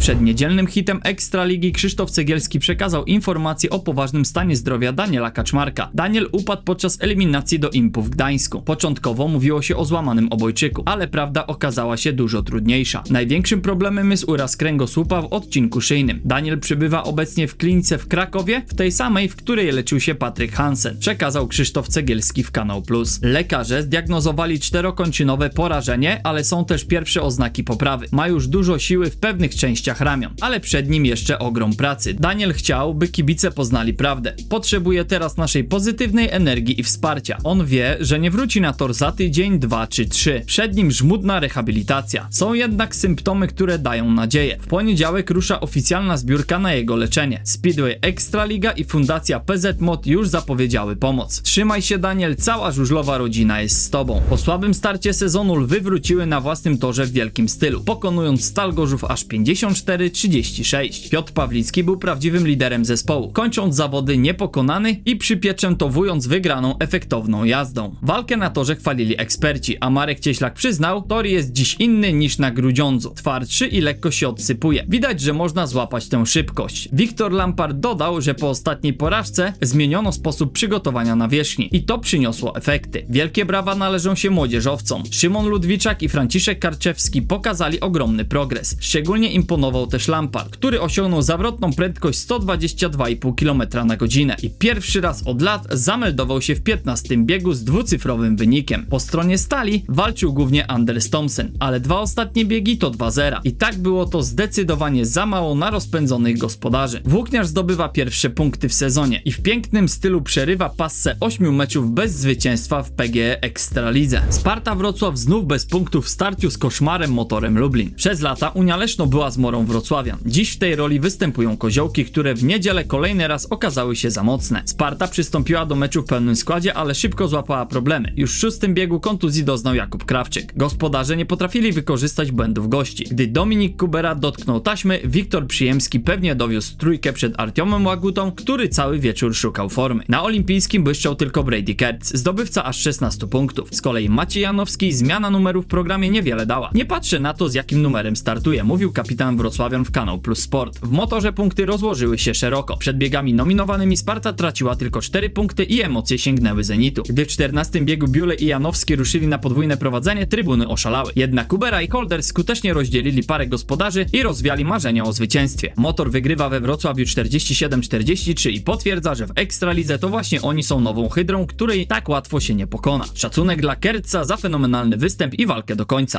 Przed niedzielnym hitem Ekstraligi Krzysztof Cegielski przekazał informację o poważnym stanie zdrowia Daniela Kaczmarka. Daniel upadł podczas eliminacji do Impu w Gdańsku. Początkowo mówiło się o złamanym obojczyku, ale prawda okazała się dużo trudniejsza. Największym problemem jest uraz kręgosłupa w odcinku szyjnym. Daniel przybywa obecnie w klinice w Krakowie, w tej samej, w której leczył się Patryk Hansen. Przekazał Krzysztof Cegielski w Kanał Plus. Lekarze zdiagnozowali czterokończynowe porażenie, ale są też pierwsze oznaki poprawy. Ma już dużo siły w pewnych częściach ramion, ale przed nim jeszcze ogrom pracy. Daniel chciał, by kibice poznali prawdę. Potrzebuje teraz naszej pozytywnej energii i wsparcia. On wie, że nie wróci na tor za tydzień, dwa czy trzy. Przed nim żmudna rehabilitacja. Są jednak symptomy, które dają nadzieję. W poniedziałek rusza oficjalna zbiórka na jego leczenie. Speedway Ekstraliga i Fundacja PZ Mod już zapowiedziały pomoc. Trzymaj się Daniel, cała żużlowa rodzina jest z tobą. Po słabym starcie sezonu lwy wróciły na własnym torze w wielkim stylu, pokonując Stal Gorzów aż 54-36. Piotr Pawlicki był prawdziwym liderem zespołu, kończąc zawody niepokonany i przypieczętowując wygraną efektowną jazdą. Walkę na torze chwalili eksperci, a Marek Cieślak przyznał, tor jest dziś inny niż na Grudziądzu, twardszy i lekko się odsypuje. Widać, że można złapać tę szybkość. Wiktor Lampard dodał, że po ostatniej porażce zmieniono sposób przygotowania nawierzchni i to przyniosło efekty. Wielkie brawa należą się młodzieżowcom. Szymon Ludwiczak i Franciszek Karczewski pokazali ogromny progres. Szczególnie imponował też Lampard, który osiągnął zawrotną prędkość 122,5 km na godzinę i pierwszy raz od lat zameldował się w 15 biegu z dwucyfrowym wynikiem. Po stronie stali walczył głównie Anders Thompson, ale dwa ostatnie biegi to 2-0 i tak było to zdecydowanie za mało na rozpędzonych gospodarzy. Włókniarz zdobywa pierwsze punkty w sezonie i w pięknym stylu przerywa passę 8 meczów bez zwycięstwa w PGE Ekstralidze. Sparta Wrocław znów bez punktów w starciu z koszmarem motorem Lublin. Przez lata Unia Leszno była zmorą wrocławian. Dziś w tej roli występują koziołki, które w niedzielę kolejny raz okazały się za mocne. Sparta przystąpiła do meczu w pełnym składzie, ale szybko złapała problemy. Już w szóstym biegu kontuzji doznał Jakub Krawczyk. Gospodarze nie potrafili wykorzystać błędów gości. Gdy Dominik Kubera dotknął taśmy, Wiktor Przyjemski pewnie dowiózł trójkę przed Artiomem Łagutą, który cały wieczór szukał formy. Na olimpijskim błyszczał tylko Brady Kertz, zdobywca aż 16 punktów. Z kolei Maciej Janowski zmiana numeru w programie niewiele dała. Nie patrzę na to, z jakim numerem startuje, mówił kapitan Wrocławian w Kanał Plus Sport. W motorze punkty rozłożyły się szeroko. Przed biegami nominowanymi Sparta traciła tylko 4 punkty i emocje sięgnęły zenitu. Gdy w 14 biegu Biule i Janowski ruszyli na podwójne prowadzenie, trybuny oszalały. Jednak Kubera i Holder skutecznie rozdzielili parę gospodarzy i rozwiali marzenia o zwycięstwie. Motor wygrywa we Wrocławiu 47-43 i potwierdza, że w Ekstralidze to właśnie oni są nową hydrą, której tak łatwo się nie pokona. Szacunek dla Kerca za fenomenalny występ i walkę do końca.